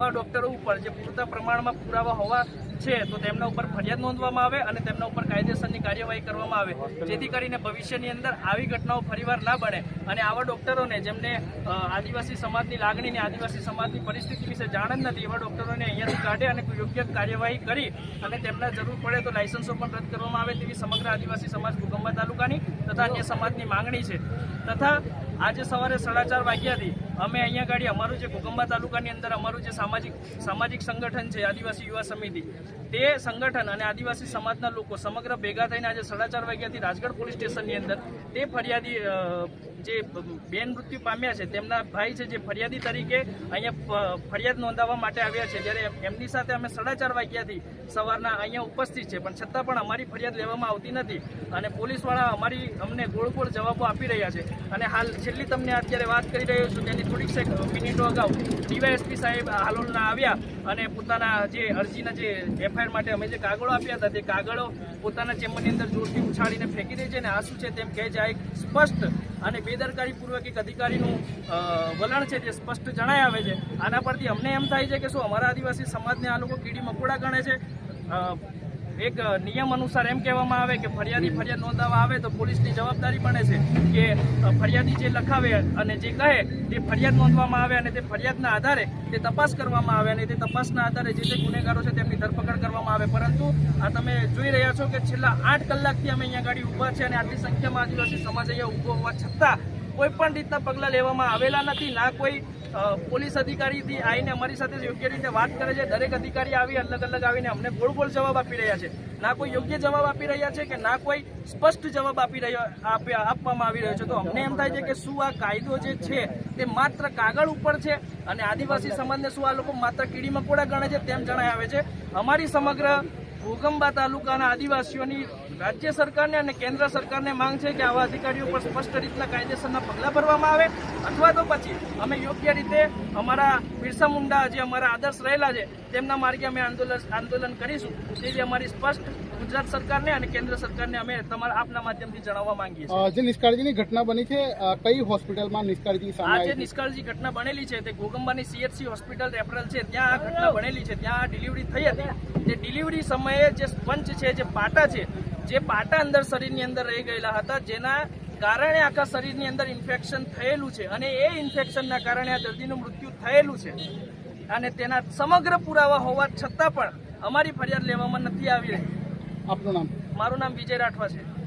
ડોક્ટરો ઉપર જે પૂરતા પ્રમાણમાં પુરાવા હોવા છે, તો તેમના ઉપર ફરિયાદ નોંધવામાં આવે અને તેમના ઉપર કાયદેસરની કાર્યવાહી કરવામાં આવે. જેથી કરીને ભવિષ્યની અંદર આવી ઘટનાઓ ફરીવાર ના બને. અને આવા ડોક્ટરોને જેમને આદિવાસી સમાજની લાગણી અને આદિવાસી સમાજની પરિસ્થિતિ વિશે જાણ જ નથી, એવા ડોક્ટરોને અહીંયાથી કાઢે અને યોગ્ય કાર્યવાહી કરી અને તેમના જરૂર પડે તો લાયસન્સો પણ રદ કરવામાં આવે તેવી સમગ્ર આદિવાસી સમાજ ઘોગંબા તાલુકાની તથા અન્ય સમાજની માંગણી છે. તથા આજે સવારે સાડા ચાર વાગ્યાથી અમે અહીંયા ગાડી, અમારું જે ઘોગંબા તાલુકાની અંદર અમારું જે સામાજિક સામાજિક સંગઠન છે, આદિવાસી યુવા સમિતિ, તે સંગઠન અને આદિવાસી સમાજના લોકો સમગ્ર ભેગા થઈને આજે સાડા ચાર વાગ્યાથી રાજગઢ પોલીસ સ્ટેશનની અંદર તે ફરિયાદી જે બેન મૃત્યુ પામ્યા છે, તેમના ભાઈ છે જે ફરિયાદી તરીકે અહીંયા ફરિયાદ નોંધાવવા માટે આવ્યા છે. જ્યારે એમની સાથે અમે સાડા ચાર વાગ્યાથી સવારના અહીંયા ઉપસ્થિત છે. પણ છતાં પણ અમારી ફરિયાદ લેવામાં આવતી નથી અને પોલીસવાળા અમારી અમને ગોળ જવાબો આપી રહ્યા છે. અને હાલ છેલ્લી તમને અત્યારે વાત કરી રહ્યો છું, તેની થોડીક મિનિટો અગાઉ ડીવાયએસપી સાહેબ હાલોલના આવ્યા અને પોતાના જે અરજીના જે એફઆઈઆર માટે અમે જે કાગળો આપ્યા હતા, તે કાગળો પોતાના ચેમ્બરની અંદર જોરથી ઉછાળીને ફેંકી દે છે અને આ શું છે તેમ કહે છે. આ એક સ્પષ્ટ અને બેદરકારીપૂર્વક એક અધિકારીનું વલણ છે તે સ્પષ્ટ જણાય આવે છે. આના પરથી અમને એમ થાય છે કે શું અમારા આદિવાસી સમાજને આ લોકો કીડી મકોડા ગણે છે? એક નિયમ અનુસાર એમ કહેવામાં આવે કે ફરિયાદી ફરિયાદ નોંધાવવા આવે તો પોલીસની જવાબદારી બને છે કે ફરિયાદી જે લખાવે અને જે કહે તે ફરિયાદ નોંધવામાં આવે અને તે ફરિયાદના આધારે તે તપાસ કરવામાં આવે અને તે તપાસના આધારે જે જે ગુનેગારો છે તેમની ધરપકડ કરવામાં આવે. પરંતુ આ તમે જોઈ રહ્યા છો કે છેલ્લા આઠ કલાકથી અમે અહીંયા ગાડી ઊભા છે અને આટલી સંખ્યામાં આદિવાસી સમાજ અહીંયા ઊભો હોવા છતાં કોઈ પણ રીતના પગલાં લેવામાં આવેલા નથી. ના કોઈ પોલીસ અધિકારીથી આવીને અમારી સાથે યોગ્ય રીતે વાત કરે છે. દરેક અધિકારી આવી, અલગ અલગ આવીને અમને ગોળ ગોળ જવાબ આપી રહ્યા છે. ના કોઈ યોગ્ય જવાબ આપી રહ્યા છે કે ના કોઈ સ્પષ્ટ જવાબ આપી રહ્યો આપી- આપવામાં આવી રહ્યો છે. તો અમને એમ થાય છે કે શું આ કાયદો જે છે તે માત્ર કાગળ ઉપર છે અને આદિવાસી સમાજને શું આ લોકો માત્ર કીડી મકોડા ગણે છે તેમ જણાય આવે છે. અમારી સમગ્ર ઘોગંબા તાલુકાના આદિવાસીઓની રાજ્ય સરકારને અને કેન્દ્ર સરકારને માંગ છે કે આવા અધિકારીઓ પર સ્પષ્ટ રીતના કાયદેસરના પગલાં ભરવામાં આવે. અથવા તો પછી અમે યોગ્ય રીતે અમારા બિરસા મુંડા જે અમારા આદર્શ રહેલા છે, તેમના માર્ગે અમે આંદોલન આંદોલન કરીશું. તેવી અમારી સ્પષ્ટ ગુજરાત સરકારને અને કેન્દ્ર સરકારને અમે તમારા આપના માધ્યમથી જણાવવા માંગીએ છીએ. જે નિષ્કાળજીની ઘટના બની છે કઈ હોસ્પિટલમાં નિષ્કાળજી સામે આ જે નિષ્કાળજી ઘટના બનેલી છે તે ગોગંબાની સીએચસી હોસ્પિટલ રેફરલ છે. ત્યાં આ ઘટના બનેલી છે. ત્યાં ડિલિવરી થઈ હતી. જે ડિલિવરી સમયે જે સ્પંચ છે જે પાટા છે જે પાટા અંદર શરીરની અંદર રહી ગયેલા હતા જેના કારણે આખા શરીરની અંદર ઇન્ફેક્શન થયેલું છે અને એ ઇન્ફેક્શનના કારણે આ દર્દીનું મૃત્યુ થયેલું છે. અને તેના સમગ્ર પુરાવા હોવા છતાં પણ અમારી ફરિયાદ લેવામાં નથી આવી રહી. આપનું નામ? મારું નામ વિજય રાઠવા છે.